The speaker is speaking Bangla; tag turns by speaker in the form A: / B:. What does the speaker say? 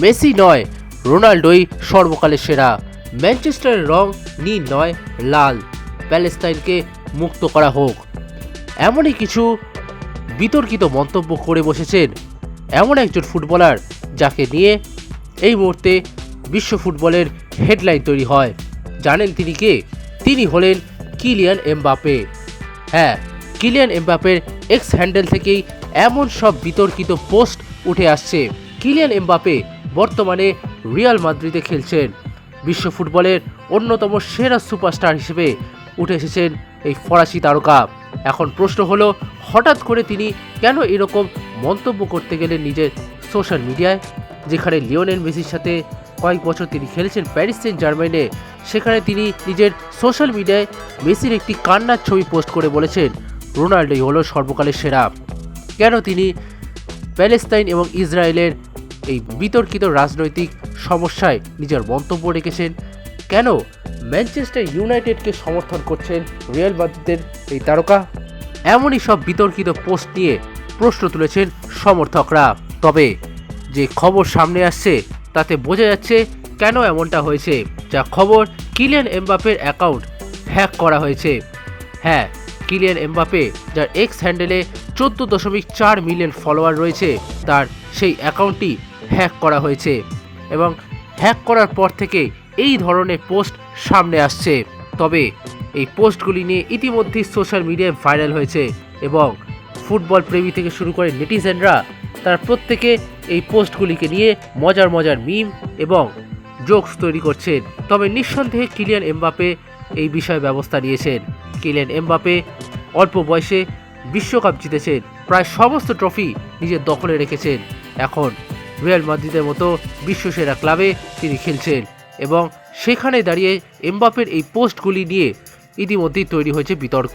A: মেসি নয় রোনাল্ডোই সর্বকালের সেরা। ম্যানচেস্টারের রং নীল নয়, লাল। প্যালেস্তাইনকে মুক্ত করা হোক। এমনই কিছু বিতর্কিত মন্তব্য করে বসেছেন এমন একজন ফুটবলার যাকে নিয়ে এই মুহূর্তে বিশ্ব ফুটবলের হেডলাইন তৈরি হয়। জানেন তিনি কে? তিনি হলেন কিলিয়ান এমবাপে হ্যাঁ কিলিয়ান এমবাপের এক্স হ্যান্ডেল থেকেই এমন সব বিতর্কিত পোস্ট উঠে আসছে। কিলিয়ান এমবাপে বর্তমানে রিয়াল মাদ্রিদে খেলছেন। বিশ্ব ফুটবলের অন্যতম সেরা সুপারস্টার হিসেবে উঠে এসেছেন এই ফরাসি তারকা। এখন প্রশ্ন হলো, হঠাৎ করে তিনি কেন এরকম মন্তব্য করতে গেলেন নিজের সোশ্যাল মিডিয়ায়? যেখানে লিওনেল মেসির সাথে কয়েক বছর তিনি খেলেছেন প্যারিস সেন্ট জার্মাইনে সেখানে তিনি নিজের সোশ্যাল মিডিয়ায় মেসির একটি কান্নার ছবি পোস্ট করে বলেছেন, রোনাল্ডোই হলো সর্বকালের সেরা। কেন তিনি প্যালেস্তাইন এবং ইসরায়েলের এই বিতর্কিত রাজনৈতিক সমস্যায় নিজের মন্তব্য রেখেছেন। কেন ম্যানচেস্টার ইউনাইটেডকে সমর্থন করছেন রিয়াল মাদ্রিদের এই তারকা? এমনই সব বিতর্কিত পোস্ট নিয়ে প্রশ্ন তুলেছেন সমর্থকরা। তবে যে খবর সামনে আসছে, তাতে বোঝা যাচ্ছে কেন এমনটা হয়েছে, যা খবর কিলিয়ান এমবাপের অ্যাকাউন্ট হ্যাক করা হয়েছে। হ্যাঁ কিলিয়ান এমবাপে যার এক্স হ্যান্ডেলে চোদ্দ দশমিক চার মিলিয়ন ফলোয়ার রয়েছে, তার সেই অ্যাকাউন্টটি হ্যাক করা হয়েছে এবং হ্যাক করার পর থেকে এই ধরনের পোস্ট সামনে আসছে। তবে এই পোস্টগুলি নিয়ে ইতিমধ্যেই সোশ্যাল মিডিয়ায় ভাইরাল হয়েছে এবং ফুটবল প্রেমী থেকে শুরু করে নেটিজেনরা তারা প্রত্যেকে এই পোস্টগুলিকে নিয়ে মজার মজার মিম এবং জোকস তৈরি করছেন। তবে নিঃসন্দেহে কিলিয়ান এমবাপে এই বিষয়ে ব্যবস্থা নিয়েছেন। কিলিয়ান এমবাপে অল্প বয়সে বিশ্বকাপ জিতেছেন। প্রায় সমস্ত ট্রফি নিজের দখলে রেখেছেন। এখন রিয়াল মাদ্রিদের মতো বিশ্বসেরা ক্লাবে তিনি খেলছেন এবং সেখানে দাঁড়িয়ে এমবাপের এই পোস্টগুলি নিয়ে ইতিমধ্যেই তৈরি হয়েছে বিতর্ক।